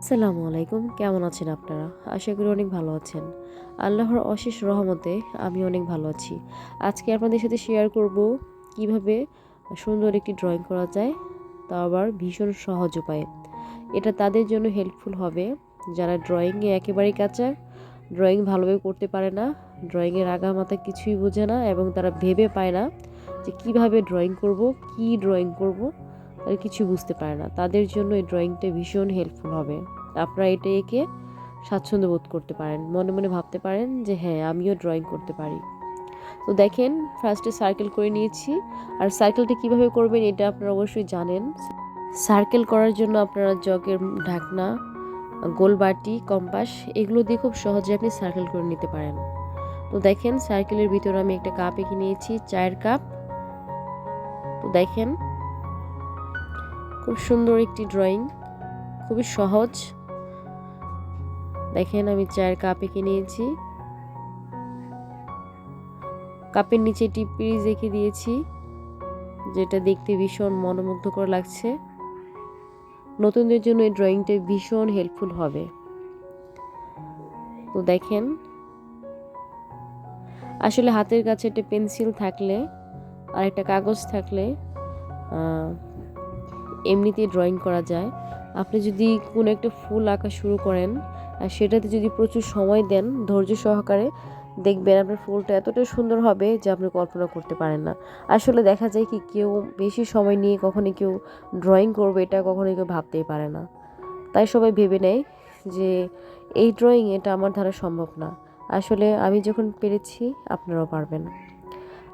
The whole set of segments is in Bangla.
আসসালামু আলাইকুম। কেমন আছেন আপনারা? আশা করি অনেক ভালো আছেন। আল্লাহর অশেষ রহমতে আমি অনেক ভালো আছি। আজকে আপনাদের সাথে শেয়ার করব কীভাবে সুন্দর একটি ড্রয়িং করা যায়, তা আবার ভীষণ সহজ উপায়ে। এটা তাদের জন্য হেল্পফুল হবে। যারা ড্রয়িংয়ে একেবারেই কাঁচা ড্রয়িং ভালোভাবে করতে পারে না ড্রয়িংয়ের আগা মাথা কিছুই বোঝে না এবং তারা ভেবে পায় না যে কীভাবে ড্রয়িং করব, কি ড্রয়িং করব। তারা কিছু বুঝতে পারে না। তাদের জন্য এই ড্রয়িংটা ভীষণ হেল্পফুল হবে। আপনারা এটা এঁকে স্বাচ্ছন্দ্য বোধ করতে পারেন। মনে মনে ভাবতে পারেন যে হ্যাঁ আমিও ড্রয়িং করতে পারি। তো দেখেন ফার্স্টে সার্কেল করে নিয়েছি। আর সার্কেলটা কীভাবে করবেন এটা আপনারা অবশ্যই জানেন। সার্কেল করার জন্য আপনারা জগের ঢাকনা গোলবাটি কম্পাস এগুলো দিয়ে খুব সহজে আপনি সার্কেল করে নিতে পারেন। তো দেখেন সার্কেলের ভিতরে আমি একটা কাপ এঁকে নিয়েছি, চায়ের কাপ তো দেখেন খুব সুন্দর একটি ড্রয়িং খুবই সহজ। দেখেন আমি চায়ের কাপ এঁকে নিয়েছি। কাপের নিচে একটি পিরিজ এঁকে দিয়েছি, যেটা দেখতে ভীষণ মনোমুগ্ধকর লাগছে। নতুনদের জন্য এই ড্রয়িংটা ভীষণ হেল্পফুল হবে। তো দেখেন, আসলে হাতের কাছে একটা পেন্সিল থাকলে আর একটা কাগজ থাকলে এমনিতেই ড্রয়িং করা যায়। আপনি যদি কোনো একটা ফুল আঁকা শুরু করেন, আর সেটাতে যদি প্রচুর সময় দেন ধৈর্য সহকারে, দেখবেন আপনার ফুলটা এতটা সুন্দর হবে যে আপনি কল্পনা করতে পারেন না। আসলে দেখা যায় কি, কেউ বেশি সময় নিয়ে কখনো কেউ ড্রয়িং করবে, এটা কখনো কেউ ভাবতেই পারে না। তাই সবাই ভেবে নেয় যে এই ড্রয়িং এটা আমার দ্বারা সম্ভব না। আসলে আমি যখন পেরেছি, আপনারাও পারবেন।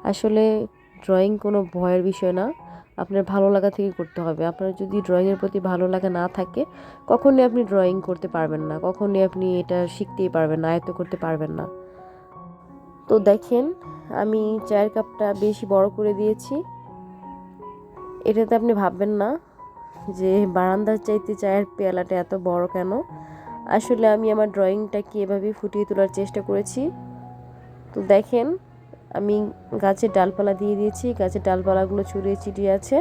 আসলে ড্রয়িং কোনো ভয়ের বিষয় না। আপনার ভালো লাগা থেকে করতে হবে। আপনার যদি ড্রয়িংয়ের প্রতি ভালো লাগা না থাকে, কখনই আপনি ড্রয়িং করতে পারবেন না। কখনই আপনি এটা শিখতেই পারবেন না, আয়ত্ত করতে পারবেন না। তো দেখেন, আমি চায়ের কাপটা বেশি বড় করে দিয়েছি। এটাতে আপনি ভাববেন না যে বারান্দার চাইতে চায়ের পেয়ালাটা এত বড় কেন? আসলে আমি আমার ড্রয়িংটাকে এভাবে ফুটিয়ে তোলার চেষ্টা করেছি। তো দেখেন আমি গাছের ডালপালা দিয়ে দিয়েছি, গাছের ডালপালাগুলো ছড়িয়ে ছিটিয়ে আছে।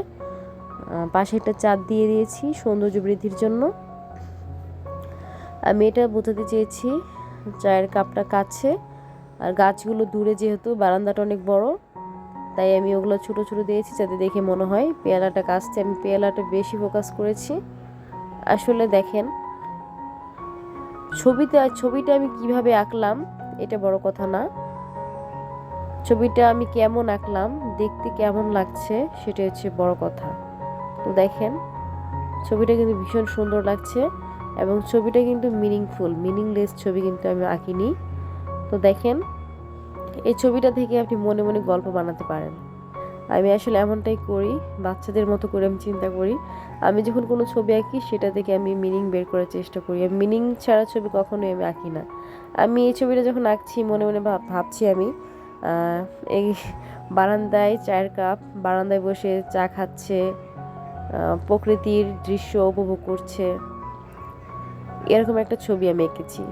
পাশে একটা চাঁদ দিয়ে দিয়েছি সৌন্দর্য বৃদ্ধির জন্য। আমি এটা বোঝাতে চেয়েছি, চায়ের কাপটা কাছে। আর গাছগুলো দূরে যেহেতু, বারান্দাটা অনেক বড়, তাই আমি ওগুলো ছোটো ছোটো দিয়েছি যাতে দেখে মনে হয় পেয়ালাটা কাছতে আমি পেয়ালাটা বেশি ফোকাস করেছি। আসলে দেখেন, ছবিতে ছবিটা আমি কীভাবে আঁকলাম, এটা বড় কথা না। ছবিটা আমি কেমন আঁকলাম, দেখতে কেমন লাগছে সেটা হচ্ছে বড় কথা। তো দেখেন, ছবিটা কিন্তু ভীষণ সুন্দর লাগছে এবং ছবিটা কিন্তু মিনিংফুল মিনিংলেস ছবি কিন্তু আমি আঁকিনি। তো দেখেন, এই ছবিটা থেকে আপনি মনে মনে গল্প বানাতে পারেন। আমি আসলে এমনটাই করি, বাচ্চাদের মতো করে আমি চিন্তা করি। আমি যখন কোনো ছবি আঁকি, সেটা থেকে আমি মিনিং বের করার চেষ্টা করি। মিনিং ছাড়া ছবি কখনোই আমি আঁকি না। আমি এই ছবিটা যখন আঁকছি, মনে মনে ভাবছি আমি এই বারান্দায় চায়ের কাপ, বারান্দায় বসে চা খাচ্ছে প্রকৃতির দৃশ্য উপভোগ করছে। এরকম একটা ছবি আমি এঁকেছি।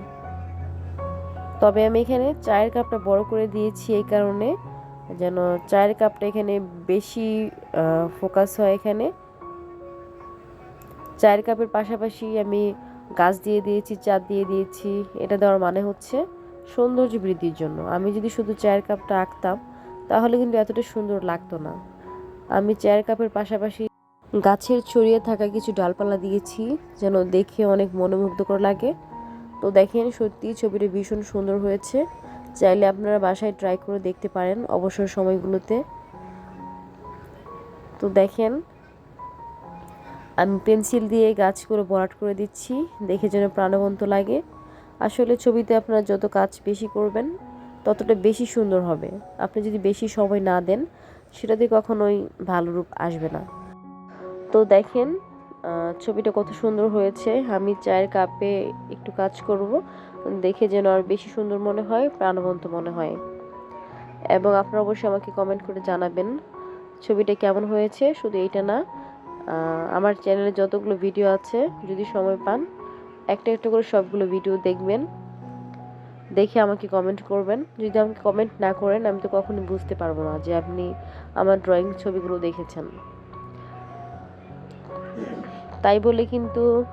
তবে আমি এখানে চায়ের কাপটা বড় করে দিয়েছি এই কারণে যেন চায়ের কাপটা এখানে বেশি ফোকাস হয় এখানে। চায়ের কাপের পাশাপাশি আমি গাছ দিয়ে দিয়েছি, চাঁদ দিয়ে দিয়েছি। এটা দেওয়ার মানে হচ্ছে সৌন্দর্য বৃদ্ধির জন্য। আমি যদি শুধু চায়ের কাপটা আঁকতাম, তাহলে কিন্তু এতটা সুন্দর লাগতো না। আমি চায়ের কাপের পাশাপাশি গাছের ছড়িয়ে থাকা কিছু ডালপালা দিয়েছি, যেন দেখে অনেক মনোমুগ্ধকর লাগে। তো দেখেন সত্যি ছবিটা ভীষণ সুন্দর হয়েছে। চাইলে আপনারা বাসায় ট্রাই করে দেখতে পারেন অবসর সময়গুলোতে। তো দেখেন, আমি পেন্সিল দিয়ে গাছগুলো বরাট করে দিচ্ছি, দেখে যেন প্রাণবন্ত লাগে। আসলে ছবিতে আপনারা যত কাজ বেশি করবেন, ততটা বেশি সুন্দর হবে। আপনি যদি বেশি সময় না দেন সেটাতে কখনোই ভালো রূপ আসবে না। তো দেখেন ছবিটা কত সুন্দর হয়েছে। আমি চায়ের কাপে একটু কাজ করব, দেখে যেন আর বেশি সুন্দর মনে হয়, প্রাণবন্ত মনে হয়। এবং আপনারা অবশ্যই আমাকে কমেন্ট করে জানাবেন, ছবিটা কেমন হয়েছে? শুধু এইটা না আমার চ্যানেলে যতগুলো ভিডিও আছে, যদি সময় পান একটা একটা করে সবগুলো ভিডিও দেখবেন। দেখে আমাকে কমেন্ট করবেন। যদি আমাকে কমেন্ট না করেন, আমি তো কখনোই বুঝতে পারব না যে আপনি আমার ড্রয়িং ছবিগুলো দেখেছেন। তাই বলে কিন্তু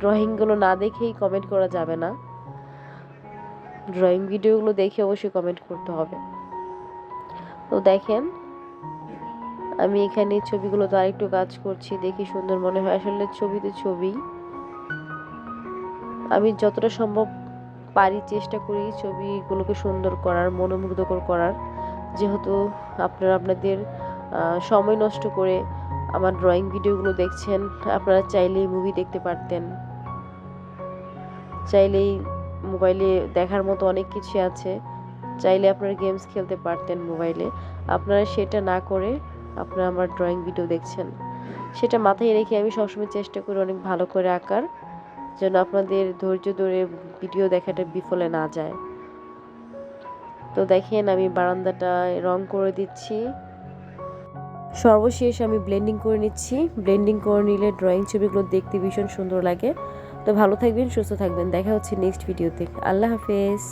ড্রয়িংগুলো না দেখেই কমেন্ট করা যাবে না। ড্রয়িং ভিডিওগুলো দেখে অবশ্যই কমেন্ট করতে হবে। তো দেখেন, আমি এখানে ছবিগুলো তো আরেকটু কাজ করছি, দেখি সুন্দর মনে হয়। আসলে ছবিতে ছবি। আমি যতটা সম্ভব পারি চেষ্টা করি ছবিগুলোকে সুন্দর করার, মনোমুগ্ধকর করার। যেহেতু আপনারা আপনাদের সময় নষ্ট করে আমার ড্রয়িং ভিডিওগুলো দেখছেন, আপনারা চাইলেই মুভি দেখতে পারতেন। চাইলেই মোবাইলে দেখার মতো অনেক কিছু আছে। চাইলে আপনারা গেমস খেলতে পারতেন মোবাইলে আপনারা সেটা না করে আপনারা আমার ড্রয়িং ভিডিও দেখছেন। সেটা মাথায় রেখে আমি সবসময় চেষ্টা করি অনেক ভালো করে আঁকার। যেন আপনাদের ধৈর্য ধরে ভিডিও দেখাটা বিফলে না যায়। তো দেখেন, আমি বারান্দাটা রং করে দিচ্ছি। সর্বশেষ আমি ব্লেন্ডিং করে নিচ্ছি। ব্লেন্ডিং করে নিলে ড্রয়িং ছবিগুলো দেখতে ভীষণ সুন্দর লাগে। তো ভালো থাকবেন, সুস্থ থাকবেন। দেখা হচ্ছে নেক্সট ভিডিওতে আল্লাহ হাফেজ।